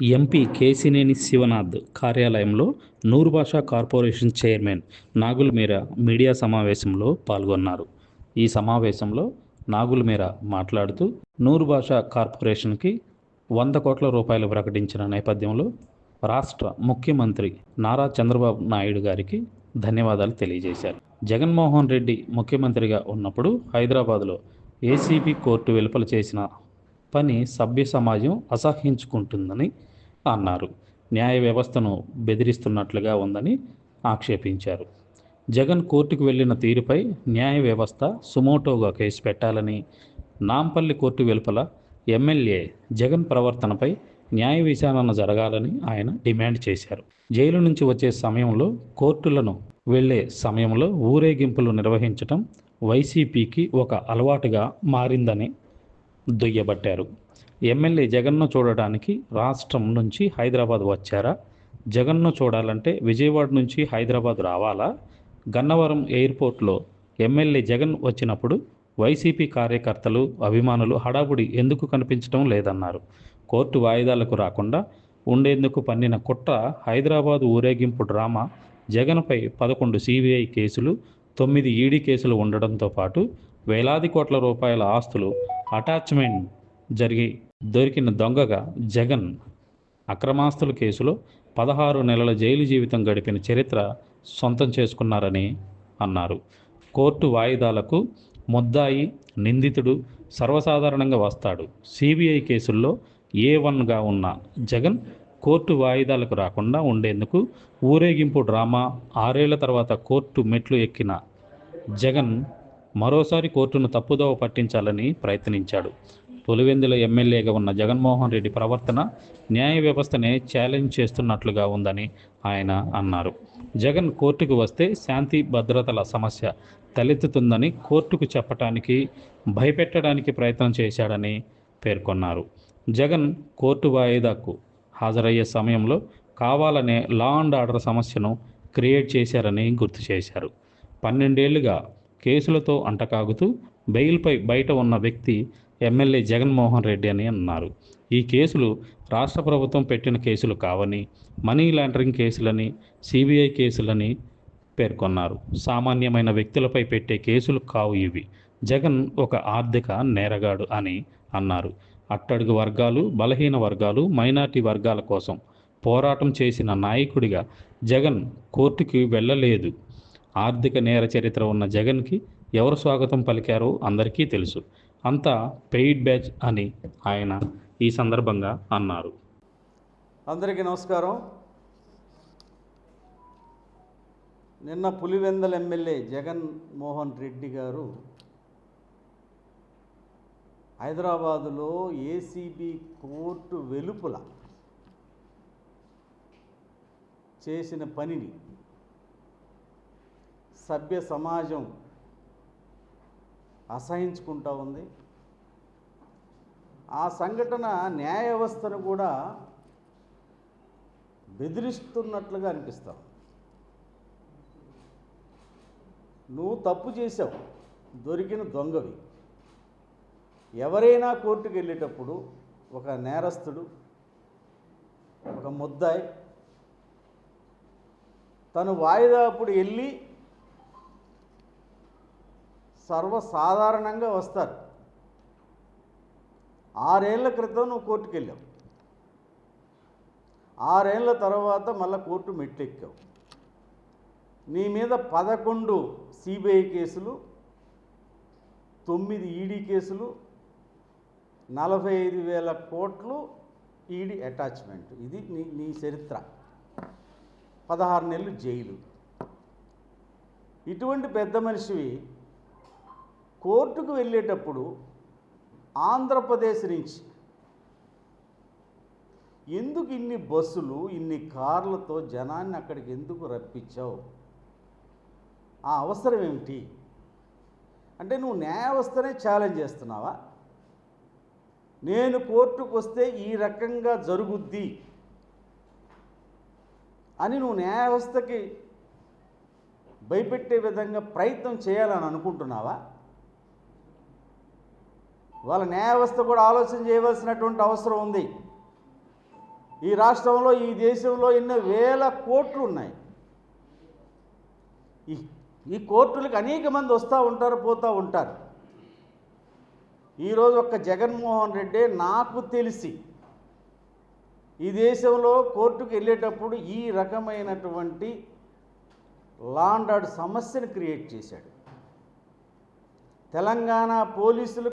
MP Kesineni Sivanath కార్యాలయంలో Nooru Basha corporation chairman Nagul Meera media సమావేశంలో పాల్గొన్నారు. ఈ సమావేశంలో నాగుల్ మీరా మాట్లాడుతూ నూరు భాషా కార్పొరేషన్కి వంద కోట్ల రూపాయలు ప్రకటించిన నేపథ్యంలో రాష్ట్ర ముఖ్యమంత్రి నారా చంద్రబాబు నాయుడు గారికి ధన్యవాదాలు తెలియజేశారు. జగన్మోహన్ రెడ్డి ముఖ్యమంత్రిగా ఉన్నప్పుడు హైదరాబాద్లో ఏసీబీ కోర్టు వెలుపల చేసిన పని సభ్య సమాజం అసహించుకుంటుందని అన్నారు. న్యాయ వ్యవస్థను బెదిరిస్తున్నట్లుగా ఉందని ఆక్షేపించారు. జగన్ కోర్టుకు వెళ్ళిన తీరుపై న్యాయ వ్యవస్థ సుమోటోగా కేసు పెట్టాలని నాంపల్లి కోర్టు వెలుపల ఎమ్మెల్యే జగన్ ప్రవర్తనపై న్యాయ విచారణ జరగాలని ఆయన డిమాండ్ చేశారు. జైలు నుంచి వచ్చే సమయంలో కోర్టులను వెళ్ళే సమయంలో ఊరేగింపులు నిర్వహించటం వైసీపీకి ఒక అలవాటుగా మారిందని దుయ్యబట్టారు. ఎమ్మెల్యే జగన్ను చూడడానికి రాష్ట్రం నుంచి హైదరాబాద్ వచ్చారా? జగన్ను చూడాలంటే విజయవాడ నుంచి హైదరాబాద్ రావాలా? గన్నవరం ఎయిర్పోర్ట్లో ఎమ్మెల్యే జగన్ వచ్చినప్పుడు వైసీపీ కార్యకర్తలు అభిమానులు హడావుడి ఎందుకు కనిపించడం లేదన్నారు. కోర్టు వాయిదాలకు రాకుండా ఉండేందుకు పన్నిన కుట్ర హైదరాబాద్ ఊరేగింపు డ్రామా జగన్పై పదకొండు సిబిఐ కేసులు తొమ్మిది ఈడీ కేసులు ఉండడంతో పాటు వేలాది కోట్ల రూపాయల ఆస్తులు అటాచ్మెంట్ జరిగి దొరికిన దొంగగా జగన్ అక్రమాస్తుల కేసులో పదహారు నెలల జైలు జీవితం గడిపిన చరిత్ర సొంతం చేసుకున్నారని అన్నారు. కోర్టు వాయిదాలకు ముద్దాయి నిందితుడు సర్వసాధారణంగా వస్తాడు. సిబిఐ కేసుల్లో ఏ వన్గా ఉన్న జగన్ కోర్టు వాయిదాలకు రాకుండా ఉండేందుకు ఊరేగింపు డ్రామా ఆరేళ్ళ తర్వాత కోర్టు మెట్లు ఎక్కిన జగన్ మరోసారి కోర్టును తప్పుదోవ పట్టించాలని ప్రయత్నించాడు. పులివెందుల ఎమ్మెల్యేగా ఉన్న జగన్మోహన్ రెడ్డి ప్రవర్తన న్యాయ వ్యవస్థనే ఛాలెంజ్ చేస్తున్నట్లుగా ఉందని ఆయన అన్నారు. జగన్ కోర్టుకు వస్తే శాంతి భద్రతల సమస్య తలెత్తుతుందని కోర్టుకు చెప్పటానికి భయపెట్టడానికి ప్రయత్నం చేశాడని పేర్కొన్నారు. జగన్ కోర్టు వాయిదాకు హాజరయ్యే సమయంలో కావాలనే లా అండ్ ఆర్డర్ సమస్యను క్రియేట్ చేశారని గుర్తు చేశారు. పన్నెండేళ్ళుగా కేసులతో అంటకాగుతూ బెయిల్పై బయట ఉన్న వ్యక్తి ఎమ్మెల్యే జగన్మోహన్ రెడ్డి అని అన్నారు. ఈ కేసులు రాష్ట్ర ప్రభుత్వం పెట్టిన కేసులు కావని మనీ లాండరింగ్ కేసులని సిబిఐ కేసులని పేర్కొన్నారు. సామాన్యమైన వ్యక్తులపై పెట్టే కేసులు కావు ఇవి. జగన్ ఒక ఆర్థిక నేరగాడు అని అన్నారు. అట్టడుగు వర్గాలు బలహీన వర్గాలు మైనార్టీ వర్గాల కోసం పోరాటం చేసిన నాయకుడిగా జగన్ కోర్టుకి వెళ్ళలేదు. ఆర్థిక నేర చరిత్ర ఉన్న జగన్కి ఎవరు స్వాగతం పలికారో అందరికీ తెలుసు. అంతా పెయిడ్ బ్యాచ్ అని ఆయన ఈ సందర్భంగా అన్నారు. అందరికీ నమస్కారం. నిన్న పులివెందల ఎమ్మెల్యే జగన్ మోహన్ రెడ్డి గారు హైదరాబాదులో ఏసీబీ కోర్టు వెలుపల చేసిన పనిని సభ్య సమాజం అసహించుకుంటా ఉంది. ఆ సంఘటన న్యాయ వ్యవస్థను కూడా బెదిరిస్తున్నట్లుగా అనిపిస్తాం నువ్వు తప్పు చేసావు దొరికిన దొంగవి. ఎవరైనా కోర్టుకు వెళ్ళేటప్పుడు ఒక నేరస్తుడు ఒక ముద్దాయి తను వాయిదా అప్పుడు వెళ్ళి సర్వసాధారణంగా వస్తారు. ఆరేళ్ళ క్రితం నువ్వు కోర్టుకు వెళ్ళావు ఆరేళ్ళ తర్వాత మళ్ళీ కోర్టు మెట్లెక్కావు. నీ మీద పదకొండు సిబిఐ కేసులు తొమ్మిది ఈడీ కేసులు నలభై ఐదు వేల కోట్లు ఈడీ అటాచ్మెంట్. ఇది నీ నీ చరిత్ర. పదహారు నెలలు జైలు. ఇటువంటి పెద్ద మనిషివి కోర్టుకు వెళ్ళేటప్పుడు ఆంధ్రప్రదేశ్ నుంచి ఎందుకు ఇన్ని బస్సులు ఇన్ని కార్లతో జనాన్ని అక్కడికి ఎందుకు రప్పించావు? ఆ అవసరం ఏమిటి? అంటే నువ్వు న్యాయవస్థనే ఛాలెంజ్ చేస్తున్నావా? నేను కోర్టుకు వస్తే ఈ రకంగా జరుగుద్ది అని నువ్వు న్యాయ వ్యవస్థకి భయపెట్టే విధంగా ప్రయత్నం చేయాలని అనుకుంటున్నావా? వాళ్ళ న్యాయ వ్యవస్థ కూడా ఆలోచన చేయవలసినటువంటి అవసరం ఉంది. ఈ రాష్ట్రంలో ఈ దేశంలో ఎన్నో వేల కోట్లు ఉన్నాయి. ఈ ఈ కోర్టులకు అనేక మంది వస్తూ ఉంటారు పోతూ ఉంటారు. ఈరోజు ఒక్క జగన్మోహన్ రెడ్డి నాకు తెలిసి ఈ దేశంలో కోర్టుకు వెళ్ళేటప్పుడు ఈ రకమైనటువంటి లాండర్డ్ సమస్యను క్రియేట్ చేశాడు. తెలంగాణ పోలీసులు